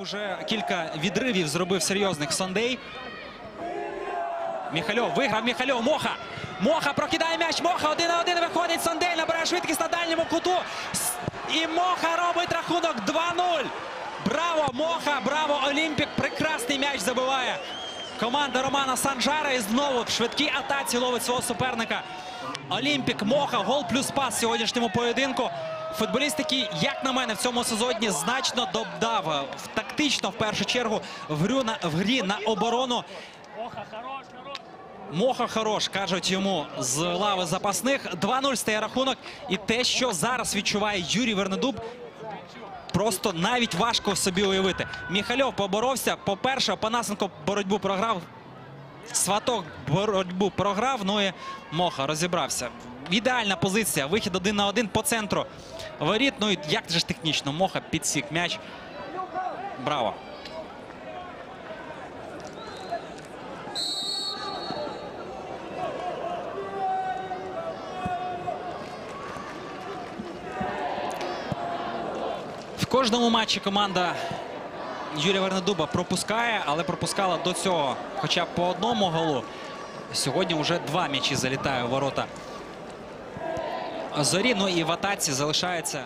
Уже кілька відривів зробив серйозних Сондей. Міхальов виграв Міхальов. Моха. Моха прокидає м'яч. Моха один на один виходить. Сондей набирає швидкість на дальньому куту. І Моха робить рахунок 2-0. Браво, Моха! Браво, Олімпік! Прекрасний м'яч забиває. Команда Романа Санжара і знову в швидкій атаці ловить свого суперника. Олімпік Моха, гол плюс пас сьогоднішньому поєдинку. Футболіст, який, як на мене, в цьому сезоні значно додав е, тактично в першу чергу в, на, в грі на оборону. Моха хорош, кажуть йому з лави запасних. 2-0 стає рахунок. І те, що зараз відчуває Юрій Вернедуб, просто навіть важко собі уявити. Міхальов поборовся. По-перше, Панасенко боротьбу програв. Сваток боротьбу програв. Ну і Моха розібрався. Ідеальна позиція. Вихід один на один по центру воріт. Ну і як же ж технічно Моха підсік м'яч. Браво. В кожному матчі команда Юрія Вернедуба пропускає, але пропускала до цього хоча б по одному голу. Сьогодні вже два м'ячі залітає у ворота. Зорі. Ну і в атаці залишається